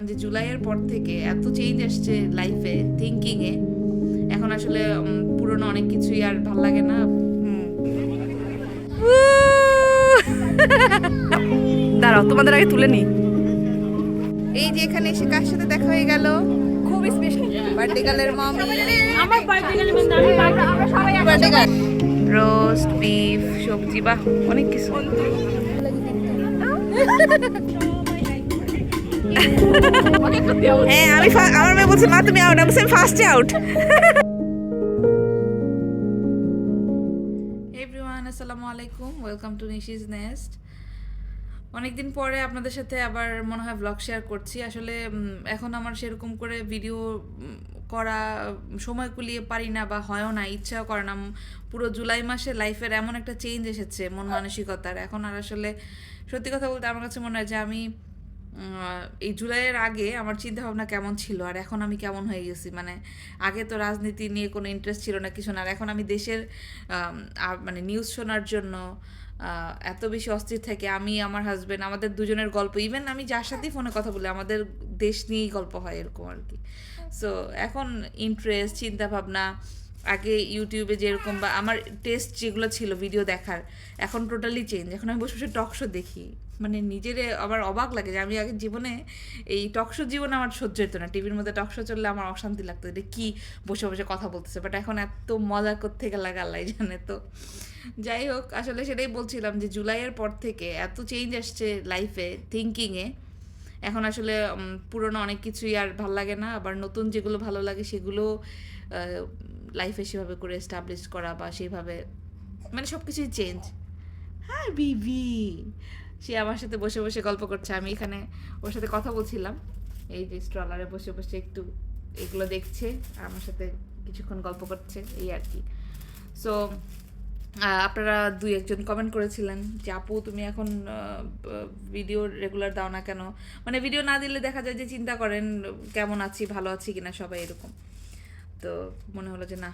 যে জুলাইয়ের পর থেকে এত চেঞ্জ আসছে লাইফে থিঙ্কিংয়ে এখন আসলে পুরনো অনেক কিছুই আর ভালো লাগে না। দাঁড়াও তোমাদের আগে তুলে নি এই যে এখানে এসে কার সাথে দেখা হয়ে গেল? খুব স্পেশাল বার্থডে গার্লের মামি। আমার বার্থডে গেলে মানে আমি birthday birthday. Girl roast beef সবজি বাহ অনেক কিছু। হ্যাঁ আমি আমার মেয়ে বলছে, মা, তুমি আউট আমি ফার্স্টে আউট এভরিওয়ান আসসালামু আলাইকুম। ওয়েলকাম টু নিশিজ নেস্ট অনেকদিন পরে আপনাদের সাথে আবার মনে হয় ব্লগ শেয়ার করছি। আসলে এখন আমার সেরকম করে ভিডিও করা সময় কুলিয়ে পারি না বা হয়ও না, ইচ্ছাও করে না। পুরো জুলাই মাসে লাইফের এমন একটা চেঞ্জ এসেছে মন মানসিকতার। এখন আর আসলে সত্যি কথা বলতে আমার কাছে মনে হয় যে আমি এই জুলাইয়ের আগে আমার চিন্তা ভাবনা কেমন ছিল? আর এখন আমি কেমন হয়ে গেছি? মানে আগে তো রাজনীতি নিয়ে কোনো ইন্টারেস্ট ছিল না, কিছু না। আর এখন আমি দেশের মানে নিউজ শোনার জন্য এত বেশি অস্থির থাকে। আমি, আমার হাজব্যান্ড আমাদের দুজনের গল্প ইভেন আমি যার সাথেই ফোনে কথা বলি, আমাদের দেশ নিয়েই গল্প হয় এরকম আর কি। সো এখন ইন্টারেস্ট চিন্তা ভাবনা আগে ইউটিউবে যেরকম বা আমার টেস্ট যেগুলো ছিল ভিডিও দেখার, এখন টোটালি চেঞ্জ এখন আমি বসে বসে টক শো দেখি। মানে নিজেরে আবার অবাক লাগে যে আমি আগে জীবনে এই টক শো জীবনে আমার সহ্য হতো না। টিভির মধ্যে টকশো চললে আমার অশান্তি লাগতো এটা কি বসে বসে কথা বলতেছে। বাট এখন এত মজা করতে গেলে আল্লাহ জানে তো। যাই হোক, আসলে সেটাই বলছিলাম যে জুলাইয়ের পর থেকে এত চেঞ্জ আসছে লাইফে থিঙ্কিংয়ে এখন আসলে পুরনো অনেক কিছুই আর ভালো লাগে না। আবার নতুন যেগুলো ভালো লাগে সেগুলো লাইফে সেভাবে করে এস্টাবলিশ করা বা সেইভাবে মানে সব কিছুই চেঞ্জ হ্যাঁ বিবি! সে আমার সাথে বসে বসে গল্প করছে, আমি এখানে ওর সাথে কথা বলছিলাম। এই যে স্ট্রলারে বসে বসে একটু এগুলো দেখছে, আমার সাথে কিছুক্ষণ গল্প করছে, এই আর কি। সো আপনারা দুই একজন কমেন্ট করেছিলেন যে, আপু, তুমি এখন ভিডিও রেগুলার দাও না কেন? মানে ভিডিও না দিলে দেখা যায় যে চিন্তা করেন, কেমন আছি, ভালো আছি কিনা? সবাই এরকম। তো মনে হলো যে, না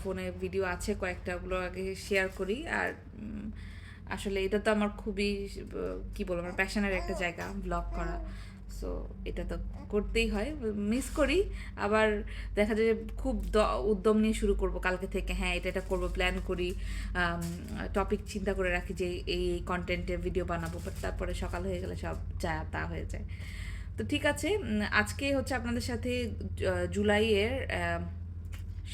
ফোনে ভিডিও আছে, কয়েকটা ওগুলো আগে শেয়ার করি। আর আসলে এটা তো আমার খুবই কি বলব, আমার প্যাশনের একটা জায়গা ব্লগ করা। সো এটা তো করতেই হয় মিস করি। আবার দেখা যায় যে খুব উদ্যম নিয়ে শুরু করব কালকে থেকে। হ্যাঁ এটা এটা করব প্ল্যান করি। টপিক চিন্তা করে রাখি যে এই এই কন্টেন্টে ভিডিও বানাবো বাট তারপরে সকাল হয়ে গেলে সব যা, তা হয়ে যায়। তো ঠিক আছে আজকে হচ্ছে আপনাদের সাথে জুলাইয়ের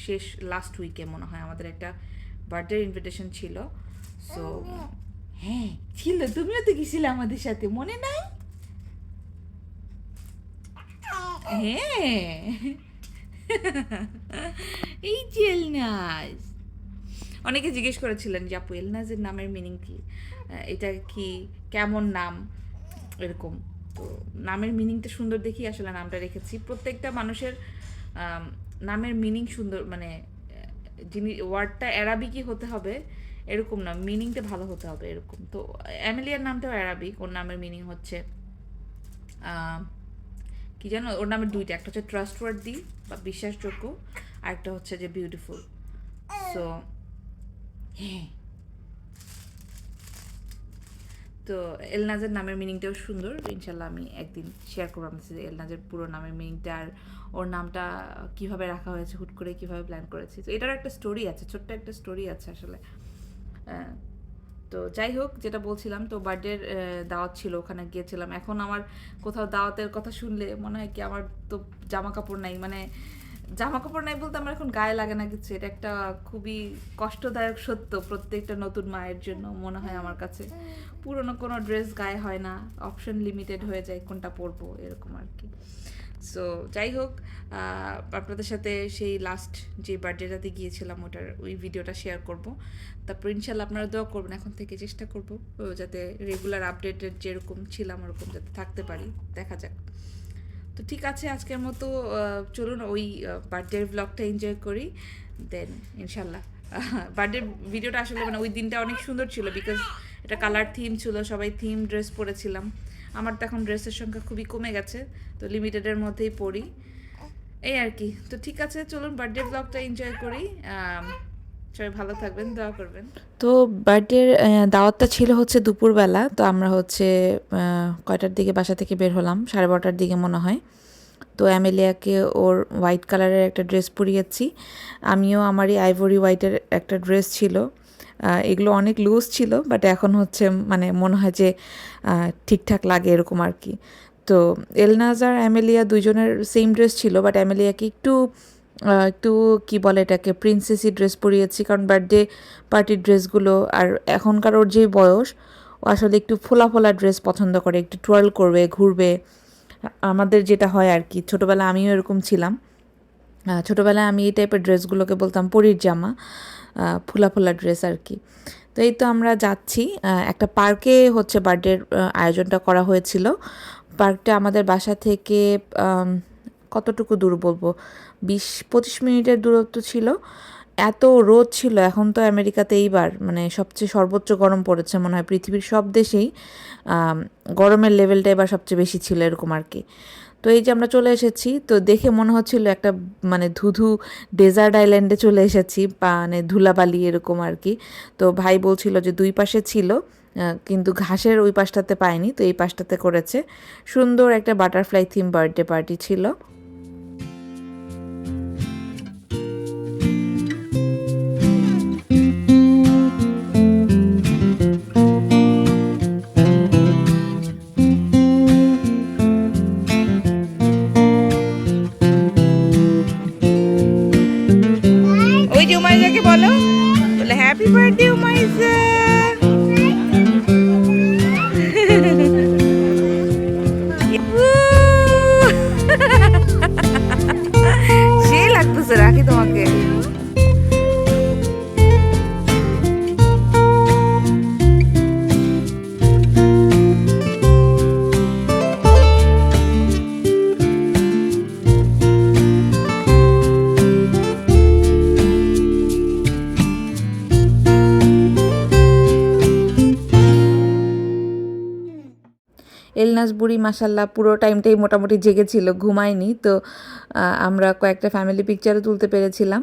শেষ লাস্ট উইকে মনে হয় আমাদের একটা বার্থডে ইনভিটেশন ছিল। সো হ্যাঁ ছিল, তুমিও তো গেছিলে আমাদের সাথে, মনে নাই? হ্যাঁ। এই যে এলনাজ। অনেকে জিজ্ঞেস করেছিলেন যে আপু, এলনাজের নামের মিনিং কি? এটা কি কেমন নাম? এরকম। তো নামের মিনিংটা সুন্দর দেখি আসলে নামটা রেখেছি। প্রত্যেকটা মানুষের নামের মিনিং সুন্দর মানে যিনি ওয়ার্ডটা অ্যারাবিকই হতে হবে এরকম না মিনিংটা ভালো হতে হবে এরকম। তো অ্যামেলিয়ার নামটাও অ্যারাবিক ওর নামের মিনিং হচ্ছে কি জানো, ওর নামের দুইটা, একটা হচ্ছে ট্রাস্টওয়ার্দি বা বিশ্বাসযোগ্য, আর একটা হচ্ছে যে বিউটিফুল সো হ্যাঁ। তো এলনাজের নামের মিনিংটাও সুন্দর, ইনশাল্লাহ আমি একদিন শেয়ার করব আপনার এলনাজের পুরো নামের মিনিংটা আর ওর নামটা কীভাবে রাখা হয়েছে, হুট করে কীভাবে প্ল্যান করেছি। তো এটার একটা স্টোরি আছে, ছোট্ট একটা স্টোরি আছে আসলে। তো যাই হোক, যেটা বলছিলাম, তো বার্থডের দাওয়াত ছিল, ওখানে গিয়েছিলাম। এখন আমার কোথাও দাওয়াতের কথা শুনলে মনে হয় কি আমার তো জামা কাপড় নাই মানে জামা কাপড় নাই বলতে আমার এখন গায়ে লাগে না কিছু। এটা একটা খুবই কষ্টদায়ক সত্য প্রত্যেকটা নতুন মায়ের জন্য মনে হয় আমার কাছে। পুরনো কোনো ড্রেস গায়ে হয় না অপশন লিমিটেড হয়ে যায় কোনটা পরবো এরকম আর কি। সো যাই হোক আপনাদের সাথে সেই লাস্ট যে বার্থডেটাতে গিয়েছিলাম ওটার ওই ভিডিওটা শেয়ার করব। তারপর ইনশাল্লাহ আপনারা দোয়া করবেন, এখন থেকে চেষ্টা করব যাতে রেগুলার আপডেটেড যেরকম ছিলাম ওরকম যাতে থাকতে পারি। দেখা যাক। তো ঠিক আছে, আজকের মতো চলুন ওই বার্থডের ব্লগটা এনজয় করি দেন ইনশাল্লাহ। বার্থডে ভিডিওটা আসলে মানে ওই দিনটা অনেক সুন্দর ছিল বিকজ এটা কালার থিম ছিল, সবাই থিম ড্রেস পরেছিলাম। আমার তো এখন ড্রেসের সংখ্যা খুবই কমে গেছে, তো লিমিটেডের মধ্যেই পরি এই আর কি। তো ঠিক আছে, চলুন বার্থডে ব্লগটা এনজয় করি। সবাই ভালো থাকবেন, দোয়া করবেন। তো বার্থডের দাওয়াতটা ছিল হচ্ছে দুপুরবেলা, তো আমরা হচ্ছে কয়টার দিকে বাসা থেকে বের হলাম? সাড়ে বারোটার দিকে মনে হয়। তো অ্যামেলিয়াকে ওর হোয়াইট কালারের একটা ড্রেস পরিয়েছি। আমিও আমারই আইভরি হোয়াইটের একটা ড্রেস ছিল। এগুলো অনেক লুজ ছিল, বাট এখন হচ্ছে মানে মনে হয় যে ঠিকঠাক লাগে এরকম আর কি। তো এলনাজ আর অ্যামেলিয়া দুজনের সেম ড্রেস ছিল, বাট অ্যামেলিয়াকে একটু একটু, কি বলে এটাকে প্রিন্সেসি ড্রেস পরিয়েছি, কারণ বার্থডে পার্টির ড্রেসগুলো আর এখনকার ওর যে বয়স, ও আসলে একটু ফোলা ফোলা ড্রেস পছন্দ করে, একটু টুয়ার্ল করবে, ঘুরবে। আমাদের যেটা হয় আর কি ছোটোবেলায় আমিও এরকম ছিলাম। ছোটোবেলায় আমি এই টাইপের ড্রেসগুলোকে বলতাম পরির জামা ফোলা ফোলা ড্রেস আর কি। তো এই তো আমরা যাচ্ছি একটা পার্কে হচ্ছে বার্থডের আয়োজনটা করা হয়েছিল। পার্কটা আমাদের বাসা থেকে কতটুকু দূর বলব? বিশ, পঁচিশ মিনিটের দূরত্ব ছিল। এত রোদ ছিল, এখন তো আমেরিকাতে এইবার মানে সবচেয়ে সর্বোচ্চ গরম পড়েছে মনে হয়। পৃথিবীর সব দেশেই গরমের লেভেলটা এবার সবচেয়ে বেশি ছিল এরকম আর কি। তো এই যে আমরা চলে এসেছি, তো দেখে মনে হচ্ছিল একটা মানে ধুধু ডেজার্ট আইল্যান্ডে চলে এসেছি মানে ধুলাবালি এরকম আর কি। তো ভাই বলছিল যে দুই পাশে ছিল কিন্তু ঘাসের ওই পাশটাতে পায়নি, তো এই পাশটাতে করেছে। সুন্দর একটা বাটারফ্লাই থিম বার্থডে পার্টি ছিল। ওই বলো? বলে হ্যাপি বার্থডে উমাইজা এলনাস বুড়ি মাসাল্লাহ পুরো টাইমটাই মোটামুটি জেগেছিল ঘুমায়নি। তো আমরা কয়েকটা ফ্যামিলি পিকচারও তুলতে পেরেছিলাম।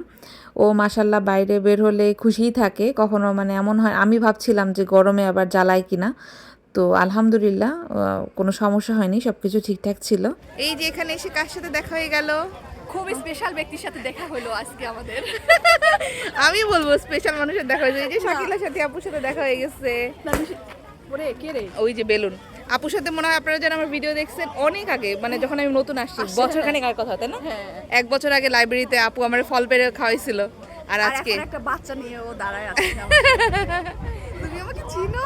ও মাসাল্লাহ বাইরে বের হলে খুশিই থাকে। কখনো মানে এমন হয় আমি ভাবছিলাম যে গরমে আবার জ্বালায় কিনা। তো আলহামদুলিল্লাহ কোনো সমস্যা হয়নি সব কিছু ঠিকঠাক ছিল। এই যে এখানে এসে কার সাথে দেখা হয়ে গেল? খুব স্পেশাল ব্যক্তির সাথে দেখা হলো আজকে আমাদের। আমি বলব স্পেশাল মানুষের দেখা হয়েছে। এই যে শাকিলার সাথে আপুর সাথে দেখা হয়ে গেছে। ওরে কে রে? ওই যে বেলুন। আপুর সাথে মনে হয় আপনারা যেন আমার ভিডিও দেখছেন অনেক আগে মানে যখন আমি নতুন আসছি বছর খানেক আর কথা তাই না? হ্যাঁ। এক বছর আগে লাইব্রেরিতে আপু আমার ফল পেরে খাওয়াইছিল আর আর আজকে একটা বাচ্চা নিয়ে ও দাঁড়ায় আছে তুমি আমাকে চিনো?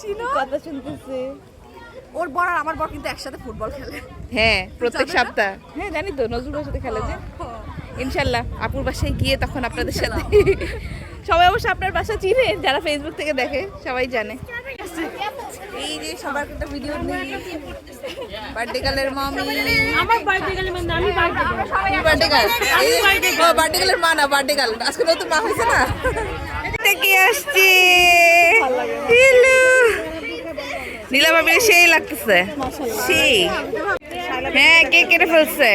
চিনো? কথা শুনতেছে। ওর বর আর আমার বর কিন্তু একসাথে ফুটবল খেলে। হ্যাঁ প্রত্যেক সপ্তাহ। হ্যাঁ জানি তো নজরুলের সাথে খেলে যে। ইনশাল্লাহ আপুর বাসায় গিয়ে তখন আপনাদের সাথে। সবাই অবশ্য আপনার বাসা চিনে যারা ফেসবুক থেকে দেখে সবাই জানে। এই যে সবার একটা ভিডিও নেই বার্থডে গার্লের মামি আমার বার্থডে গেলে মানে আমি বার্থডে বার্থডে গার্ল ও বার্থডে গার্লের মা না বার্থডে গার্ল আজকে নতুন মা হয়েছে না? কি আসছে। হ্যালো নীলা ভাবির সেই লাগতেছে। সেই। হ্যাঁ কে কেটে ফেলছে?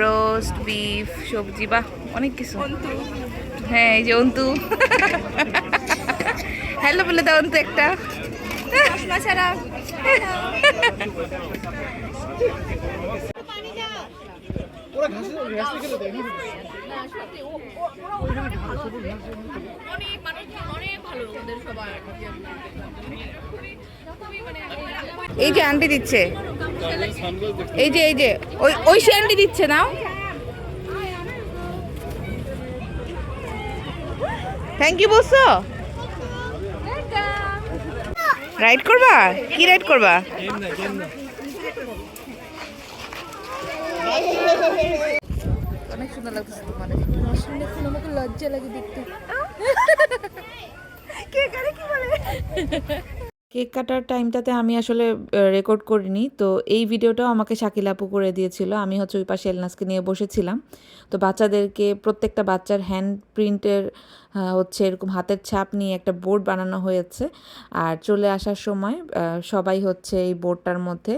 রোস্ট বিফ সবজি বা অনেক কিছু। হ্যাঁ এই যে অন্তু। হ্যালো বলে দাও অন্তু একটা। ছাড়া। এই যে আন্টি দিচ্ছে। এই যে এই যে ওই ওই সে আন্টি দিচ্ছে নাও। থ্যাংক ইউ বলছো রাইড করবা? কি রাইড করবা? অনেক সুন্দর লাগছে তোমার। আমাকে লজ্জা লাগে দেখতে কে কারে কি বলে? কেক কাটার টাইমটাতে আমি আসলে রেকর্ড করিনি। তো এই ভিডিওটাও আমাকে শাকিল আপু করে দিয়েছিল। আমি হচ্ছে ওই পাশে এলনাসকে নিয়ে বসেছিলাম। তো বাচ্চাদেরকে, প্রত্যেকটা বাচ্চার হ্যান্ড প্রিন্টের হচ্ছে এরকম হাতের ছাপ নিয়ে একটা বোর্ড বানানো হয়েছে। আর চলে আসার সময় সবাই হচ্ছে এই বোর্ডটার মধ্যে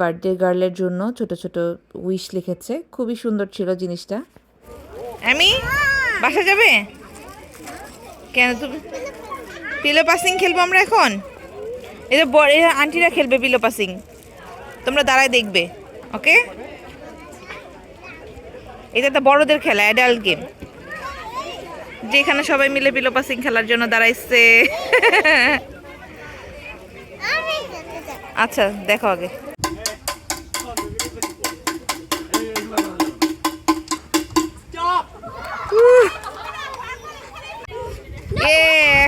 বার্থডে গার্লের জন্য ছোট ছোট উইশ লিখেছে। খুবই সুন্দর ছিল জিনিসটা। আমি বাসা যাবে? কেন তুমি? পিলো পাসিং খেলব আমরা এখন? এটা বড় এরা আন্টিরা খেলবে পিলো পাসিং তোমরা দাঁড়ায় দেখবে ওকে এটা তো বড়দের খেলা অ্যাডাল্ট গেম যেখানে সবাই মিলে পিলো পাসিং খেলার জন্য দাঁড়াইছে। আচ্ছা দেখো আগে।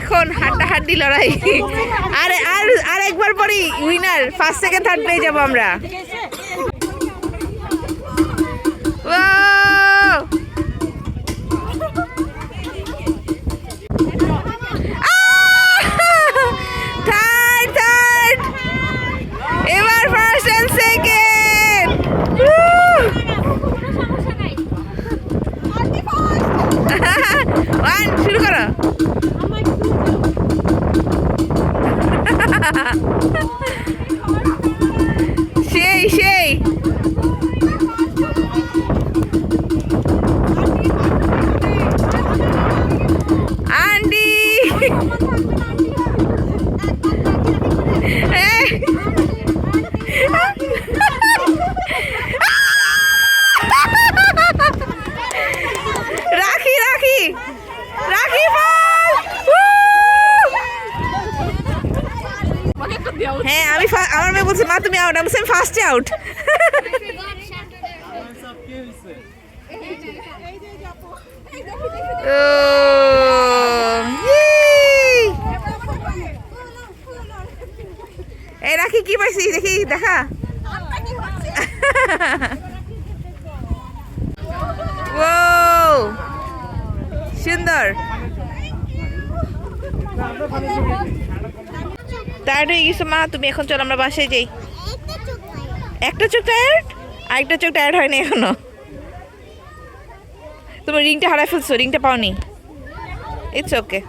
এখন হাড্ডাহাড্ডি লড়াই। আর আর আর একবার পরেই উইনার ফার্স্ট সেকেন্ড থার্ড পেয়ে যাব আমরা। হ্যাঁ আমি ফা- আমার মেয়ে বলছে মা তুমি আউট আমি বলছি ফার্স্টে আউট এই রাখি কি পাইছি দেখি দেখা। ও সুন্দর। টায়ার্ড হয়ে গেছো মা? তুমি এখন চলো, আমরা বাসায় যাই। একটা চোখ টায়ার্ড আরেকটা চোখ টায়ার্ড হয়নি এখনও। তুমি রিংটা হারাই ফেলছো, রিংটা পাওনি। It's okay